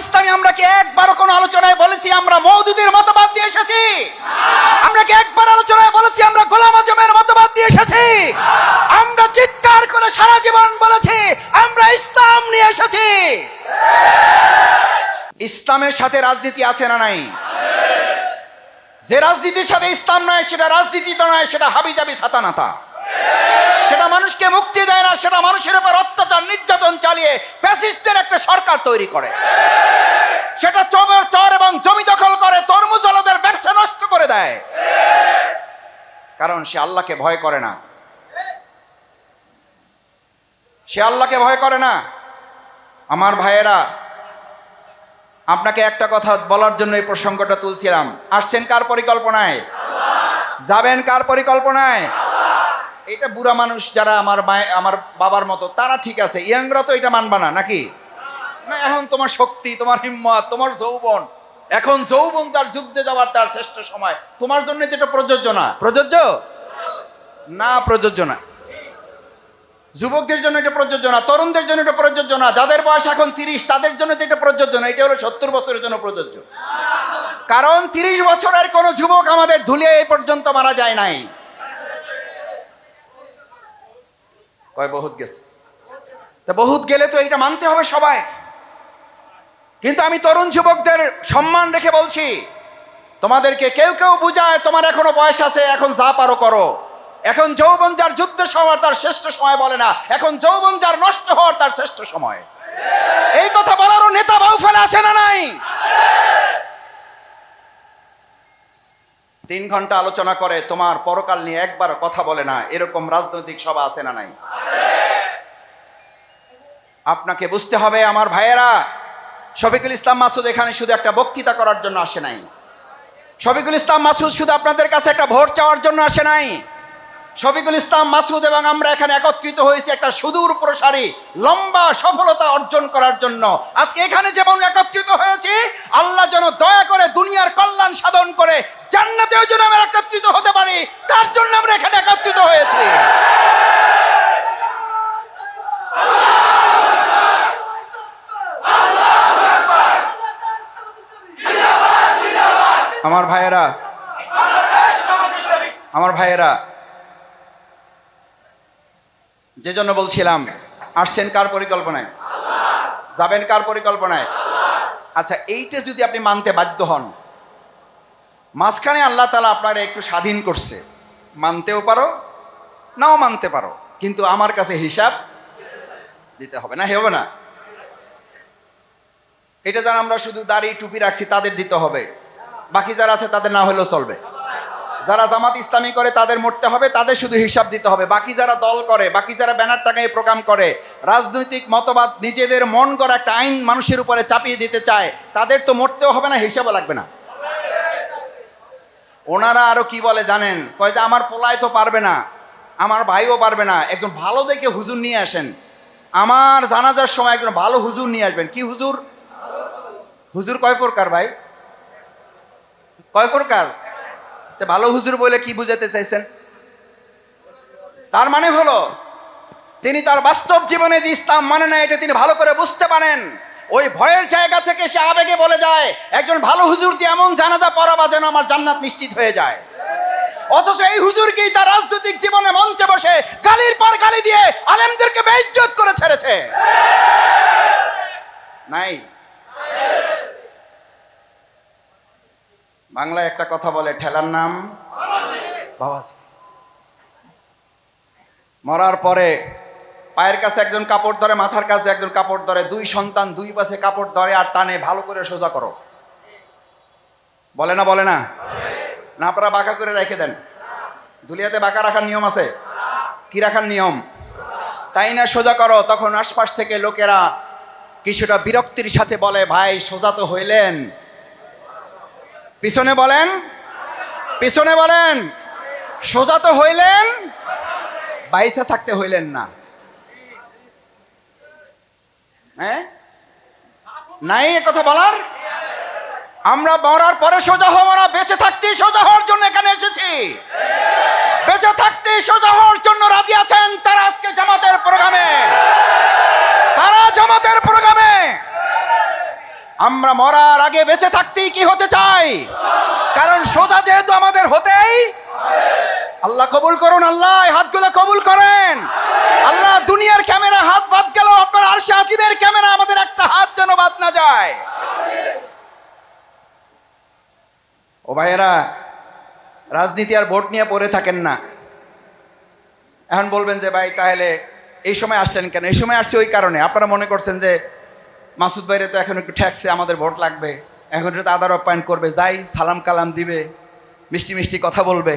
ইসলামী আমরা কি একবারও কোনো আলোচনায় বলেছি আমরা মৌদুদের মতবাদ দিয়ে এসেছি? আমরা কি একবার আলোচনায় বলেছি আমরা গোলাম আজমের মতবাদ দিয়ে এসেছি? আমরা চিৎকার করে সারা জীবন বলেছি আমরা ইসলাম নিয়ে এসেছি। ইসলামের সাথে রাজনীতি আছে না নাই? যে রাজনীতির সাথে ইসলাম নয়, সেটা রাজনীতি তো নয়, সেটা হাবিজাবি ছাতানাতা সেটা মানুষকে মুক্তি দেয় না, সেটা মানুষের উপর অত্যাচার, নির্যাতন চালিয়ে ফ্যাসিস্টের একটা সরকার তৈরি করে। সেটা চমের চর এবং জমি দখল করে, তরমুজ আলাদের ব্যবসা নষ্ট করে দেয়। কারণ সে আল্লাহকে ভয় করে না। সে আল্লাহকে ভয় করে না। আমার ভাইয়েরা, আপনাকে একটা কথা বলার জন্য এই প্রসঙ্গটা তুলছিলাম। আসছেন কার পরিকল্পনায়? যাবেন কার পরিকল্পনায়? এটা বুড়া মানুষ যারা আমার মায়ে, আমার বাবার মতো, তারা ঠিক আছে। ইয়াংরা তো এটা মানবা না, নাকি? না, এখন তোমার শক্তি, তোমার হিম্মত, তোমার যৌবন। এখন যৌবন তার যুদ্ধে যাওয়ার তার শ্রেষ্ঠ সময়। তোমার জন্য যেটা প্রযোজ্য না। প্রযোজ্য? না প্রযোজ্য না। যুবকদের জন্য এটা প্রযোজ্য না, তরুণদের জন্য এটা প্রযোজ্য না। যাদের বয়স এখন তিরিশ, তাদের জন্য তো এটা প্রযোজ্য না। এটা হলো সত্তর বছরের জন্য প্রযোজ্য। কারণ তিরিশ বছরের কোনো যুবক আমাদের ধুলিয়ে এই পর্যন্ত মারা যায় নাই। বহুত গেছে। তা বহুত গেলে তো এটা মানতে হবে সবাই। কিন্তু আমি তরুণ যুবকদের সম্মান রেখে বলছি, তোমাদেরকে কেউ কেউ বুঝায়, তোমার এখনও বয়স আছে, এখন যা পারো করো। এখন যৌবন যার যুদ্ধ সময়, তার শ্রেষ্ঠ সময় বলে না। এখন যৌবন যার নষ্ট হওয়ার, তার শ্রেষ্ঠ সময়। এই কথা বলারও নেতা বাউ ফেলে আসে না নাই? তিন ঘণ্টা আলোচনা করে, তোমার পরকাল নিয়ে একবার কথা বলে না। এরকম রাজনৈতিক সভা আছে না নাই? আপনাকে বুঝতে হবে, আমার ভাইয়েরা, শফিকুল ইসলাম মাসুদ এখানে শুধু একটা বক্তৃতা করার জন্য আসে নাই। শফিকুল ইসলাম মাসুদ শুধু আপনাদের কাছে একটা ভোট চাওয়ার জন্য আসে নাই। শফিকুল ইসলাম মাসুদ এবং আমরা এখানে একত্রিত হয়েছি একটা সুদূর প্রসারী, লম্বা সফলতা অর্জন করার জন্য। আজকে এখানে যেমন একত্রিত হয়েছি, আল্লাহ যেন দয়া করে দুনিয়ার কল্যাণ সাধন করে জান্নাতেও যেন আমরা একত্রিত হতে পারি। তার জন্য আমরা এখানে একত্রিত হয়েছি। আমার ভাইয়েরা আমার ভাইয়েরা, যে জন্য বলছিলাম, আসছেন কার পরিকল্পনায়? যাবেন কার পরিকল্পনায়? আচ্ছা এইটা যদি আপনি মানতে বাধ্য হন মাঝখানে আল্লাহ তালা আপনারা একটু স্বাধীন করছে। মানতেও পারো, নাও মানতে পারো। কিন্তু আমার কাছে হিসাব দিতে হবে না হবে না। এটা যারা আমরা শুধু দাড়ি টুপি রাখছি, তাদের দিতে হবে। বাকি যারা আছে, তাদের না হলেও চলবে। যারা জামাত ইসলামী করে, তাদের মরতে হবে, তাদের শুধু হিসাব দিতে হবে। বাকি যারা দল করে, বাকি যারা ব্যানার টাকায় প্রোগ্রাম করে, রাজনৈতিক মতবাদ, নিজেদের মন করা একটা আইন মানুষের উপরে চাপিয়ে দিতে চায়, তাদের তো মরতেও হবে না, হিসাবও লাগবে না। ওনারা আরও কি বলে জানেন? কয় যে, আমার পোলায় তো পারবে না। আমার ভাইও পারবে না। একজন ভালো দেখে হুজুর নিয়ে আসেন। আমার জানাজার সময় একজন ভালো হুজুর নিয়ে আসবেন। কি হুজুর? হুজুর কয় প্রকার ভাই? কয় প্রকার? ভালো হুজুর বলে কি বুঝাতে চাইছেন? তার মানে হলো, তিনি তার বাস্তব জীবনে যে ইসলাম মানে না এটা তিনি ভালো করে বুঝতে পারেন। ওই ভয়ের জায়গা থেকে সে আবেগে বলে যায়, একজন ভালো হুজুর দিয়ে এমন জানাজা পড়াবা যেন আমার জান্নাত নিশ্চিত হয়ে যায়। অথচ এই হুজুরকেই তার রাজনৈতিক জীবনে মঞ্চে বসে গালির পর গালি দিয়ে আলেমদেরকে বেইজ্জত করে ছেড়েছে। নাই। বাংলায় একটা কথা বলে, ঠেলার নাম? মরার পরে পায়ের কাছে একজন কাপড় ধরে, মাথার কাছে একজন কাপড় ধরে, দুই সন্তান দুই পাশে কাপড় ধরে আর টানে, ভালো করে সোজা করো। বলে না বলে না? না, আপনারা বাঁকা করে রেখে দেন। দুলিয়াতে বাঁকা রাখার নিয়ম আছে? কি রাখার নিয়ম? তাই না, সোজা করো। তখন আশপাশ থেকে লোকেরা কিছুটা বিরক্তির সাথে বলে, ভাই, সোজা তো হইলেন। পিছনে বলেন? পিছনে বলেন? সোজা তো হইলেন, বাইসে থাকতে হইলেন না। হ্যাঁ? নাই এ কথা বলার? আমরা মরার পরে সোজা হব না, বেঁচে থাকতেই সোজা হওয়ার জন্য এখানে এসেছি। বেঁচে থাকতেই সোজা হওয়ার জন্য রাজি আছেন তারা আজকে জামাতের প্রোগ্রামে। তারা জামাতের প্রোগ্রামে। আমরা মরার আগে বেঁচে থাকতেই কি হতে চাই? কারণ সোজা যেহেতু আমাদের হতেই আল্লাহ কবুল করুন, আল্লাহ হাতগুলো কবুল করেন। আল্লাহ দুনিয়ার ক্যামেরা হাত বাদ আপনার আজিমের ক্যামেরা আমাদের একটা হাত যেন বাদ না যায়। ও ভাইয়েরা, রাজনীতি আর ভোট নিয়ে পড়ে থাকেন না। এখন বলবেন যে, ভাই, তাহলে এই সময় আসছেন কেন? এই সময় আসছে ওই কারণে। আপনারা মনে করছেন যে, মাসুদ ভাইরে তো এখন একটু ঠ্যাক্সে আমাদের ভোট লাগবে। এখন এটা আদার আপ্যায়ন করবে। যাই, সালাম কালাম দিবে, মিষ্টি মিষ্টি কথা বলবে।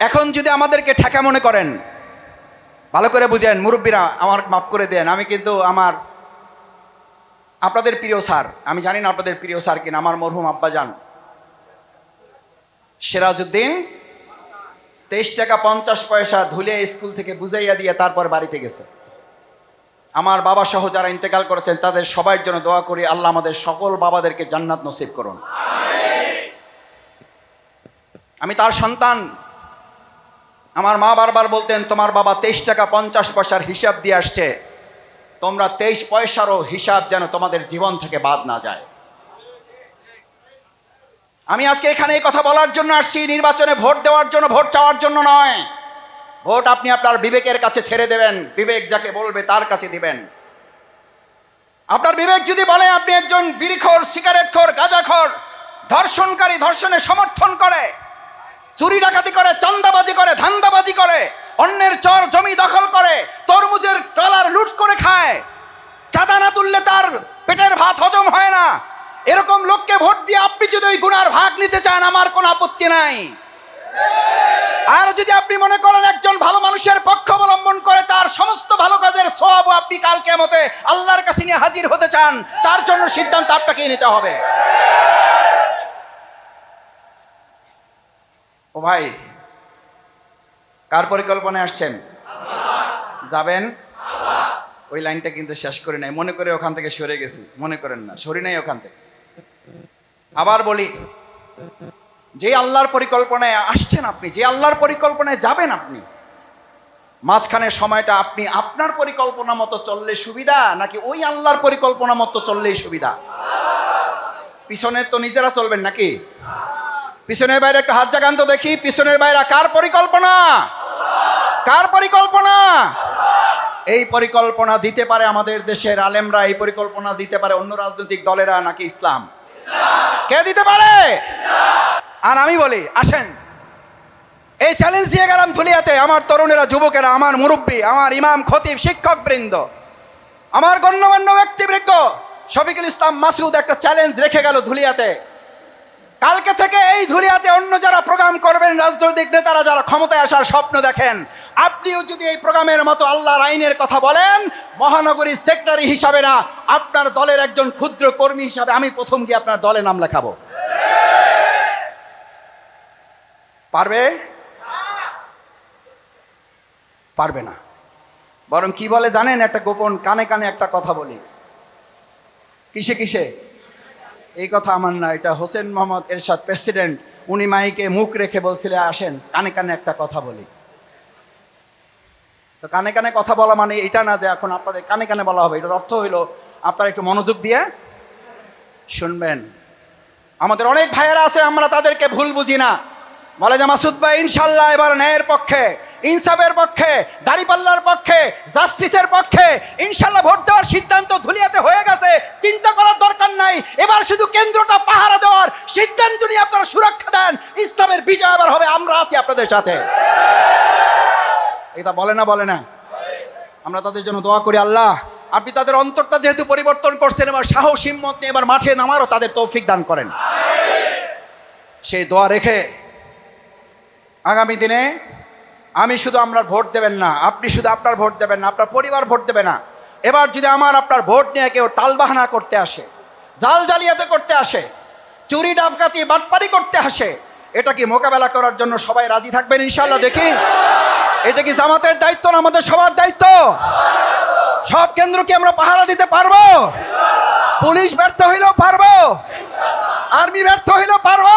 এখন যদি আমাদেরকে ঠেকা মনে করেন ভালো করে বুঝেন, মুরব্বীরা আমার মাফ করে দেন, আমি কিন্তু আমার আপনাদের প্রিয় স্যার, আমি জানি না আপনাদের প্রিয় স্যার কিনা, আমার মরহুম আব্বা যান সিরাজউদ্দিন, তেইশ টাকা পঞ্চাশ পয়সা ধুলে স্কুল থেকে বুঝাইয়া দিয়ে তারপর বাড়িতে গেছে। আমার বাবা সহ যারা ইন্তেকাল করেছেন, তাদের সবার জন্য দোয়া করি, আল্লাহ আমাদের সকল বাবাদেরকে জান্নাত নসিব করুন। আমি তার সন্তান আমার মা বারবার বলতেন, তোমার বাবা তেইশ টাকা পঞ্চাশ পয়সার হিসাব দিয়ে আসছে। তোমরা তেইশ পয়সারও হিসাব যেন তোমাদের জীবন থেকে বাদ না যায়। আমি আজকে এখানে এই কথা বলার জন্য আসছি, নির্বাচনে ভোট দেওয়ার জন্য, ভোট চাওয়ার জন্য নয়। ভোট আপনি আপনার বিবেকের কাছে ছেড়ে দেবেন, বিবেক যাকে বলবে তার কাছে দিবেন। আপনার বিবেক যদি বলে, আপনি একজন বিড়িখোর, সিগারেটখোর, গাঁজাখোর, ধর্ষণকারী ধর্ষণে সমর্থন করে চুরি ডাকাতি করে, চান্দাবাজি করে, ধান্দাবাজি করে, অন্যের চর জমি দখল করে, তরমুজের ট্রলার লুট করে খায়। চাঁদা না তুললে তার পেটের ভাত হজম হয় না। এরকম লোককে ভোট দিয়ে আপনি যদি ওই গুণার ভাগ নিতে চান, আমার কোনো আপত্তি নাই। আর যদি আপনি মনে করেন একজন ভালো মানুষের পক্ষ অবলম্বন করে তার সমস্ত ভালো কাজের সব আপনি কালকে মতে আল্লাহর কাছে নিয়ে হাজির হতে চান, তার জন্য সিদ্ধান্ত আপনাকেই নিতে হবে। ভাই, কার পরিকল্পনায় আসছেন? যাবেন? ওই লাইনটা কিন্তু শেষ করে নাই, মনে করে ওখান থেকে সরে গেছি, মনে করেন না, সরি নাই ওখান থেকে। আবার বলি যে আল্লাহর পরিকল্পনায় আসছেন আপনি, যে আল্লাহর পরিকল্পনায় যাবেন আপনি, মাঝখানে সময়টা আপনি আপনার পরিকল্পনা মতো চললে সুবিধা, নাকি ওই আল্লাহর পরিকল্পনা মতো চললেই সুবিধা? পিছনের তো নিজেরা চলবেন নাকি? পিছনের বাইরে একটা হাত জাগান তো দেখি, পিছনের বাইরে কার পরিকল্পনা? কার পরিকল্পনা? এই পরিকল্পনা দিতে পারে আমাদের দেশের আলেমরা, এই পরিকল্পনা দিতে পারে অন্য রাজনৈতিক দলেরা নাকি ইসলাম? কে দিতে পারে? আর আমি বলি, আসেন, এই চ্যালেঞ্জ দিয়ে গেলাম ধুলিয়াতে, আমার তরুণেরা, যুবকেরা, আমার মুরব্বী, আমার ইমাম, খতিব শিক্ষক বৃন্দ আমার গণ্যমান্য ব্যক্তিবৃন্দ, শফিকুল ইসলাম মাসুদ একটা চ্যালেঞ্জ রেখে গেল ধুলিয়াতে। কালকে থেকে এই ধুলিয়াতে অন্য যারা প্রোগ্রাম করবেন, রাজনৈতিক নেতারা যারা ক্ষমতায় আসার স্বপ্ন দেখেন, আপনিও যদি এই প্রোগ্রামের মতো আল্লাহর আইনের কথা বলেন, মহানগরীর সেক্রেটারি হিসাবে না, আপনার দলের একজন ক্ষুদ্র কর্মী হিসাবে আমি প্রথম গিয়ে আপনার দলে নাম লেখাবো। পারবে? পারবে না। বরং কি বলে জানেন, একটা গোপন কানে কানে একটা কথা বলি। কিসে কিসে? এই কথা আমার না, এটা হোসেন মোহাম্মদ এরশাদ প্রেসিডেন্ট, উনি মাইকে মুখ রেখে বলছিলে, আসেন, কানে কানে একটা কথা বলি। তো কানে কানে কথা বলা মানে এটা না যে এখন আপনাদের কানে কানে বলা হবে, এটার অর্থ হইল, আপনারা একটু মনোযোগ দিয়ে শুনবেন। আমাদের অনেক ভাইয়েরা আছে, আমরা তাদেরকে ভুল বুঝি না। বলে যে, মাসুদ ভাই, ইনশাল্লাহ এবার ন্যায়ের পক্ষে, ইনসাফের পক্ষে, দাড়িপাল্লার পক্ষে, জাস্টিসের পক্ষে, ইনশাল্লাহ ভোট দেওয়ার সিদ্ধান্ত ধুলিয়াতে হয়ে গেছে, চিন্তা নাই। এবার শুধু কেন্দ্রটা পাহারা দেওয়ার সিদ্ধান্ত নিয়ে আপনারা সুরক্ষা দেন। ইসলামের বিজয় এবার হবে। আমরা আছি আপনাদের সাথে। এটা বলে না বলে না। আমরা তাদের জন্য দোয়া করি, আল্লাহ। আপনি তাদের অন্তরটা যেহেতু পরিবর্তন করছেন, এবার সাহস, হিম্মত নিয়ে এবার মাঠে নামারও তাদের তৌফিক দান করেন। সেই দোয়া রেখে আগামী দিনে আমি শুধু আপনার ভোট দেবেন না, আপনি শুধু আপনার ভোট দেবেন না, আপনার পরিবার ভোট দেবে না। এবার যদি আমার আপনার ভোট নিয়ে কেউ টালবাহানা করতে আসে জাল জালিয়াতে করতে আসে, চুরি ডাবকাতি বাটপারি করতে আসে, এটা কি মোকাবেলা করার জন্য সবাই রাজি থাকবেন ইনশাল্লাহ দেখি, এটা কি জামাতের দায়িত্ব না আমাদের সবার দায়িত্ব? সব কেন্দ্র কি আমরা পাহারা দিতে পারব? পুলিশ ব্যর্থ হইলেও পারব? আর্মি ব্যর্থ হইলেও পারব?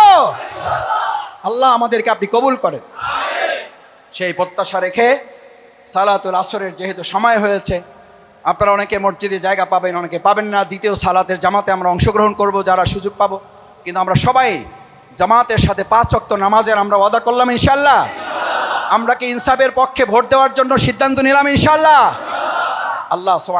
আল্লাহ আমাদেরকে আপনি কবুল করেন। সেই প্রত্যাশা রেখে সালাতুল আসরের যেহেতু সময় হয়েছে আপনারা অনেকে মসজিদে জায়গা পাবেন, অনেকে পাবেন না। দ্বিতীয় সালাতের জামাতে আমরা অংশগ্রহণ করব, যারা সুযোগ পাবো। কিন্তু আমরা সবাই জামাতের সাথে পাঁচ অক্ত নামাজের আমরা ওয়াদা করলাম ইনশাল্লাহ আমরা কি ইনসাফের পক্ষে ভোট দেওয়ার জন্য সিদ্ধান্ত নিলাম ইনশাল্লাহ আল্লাহ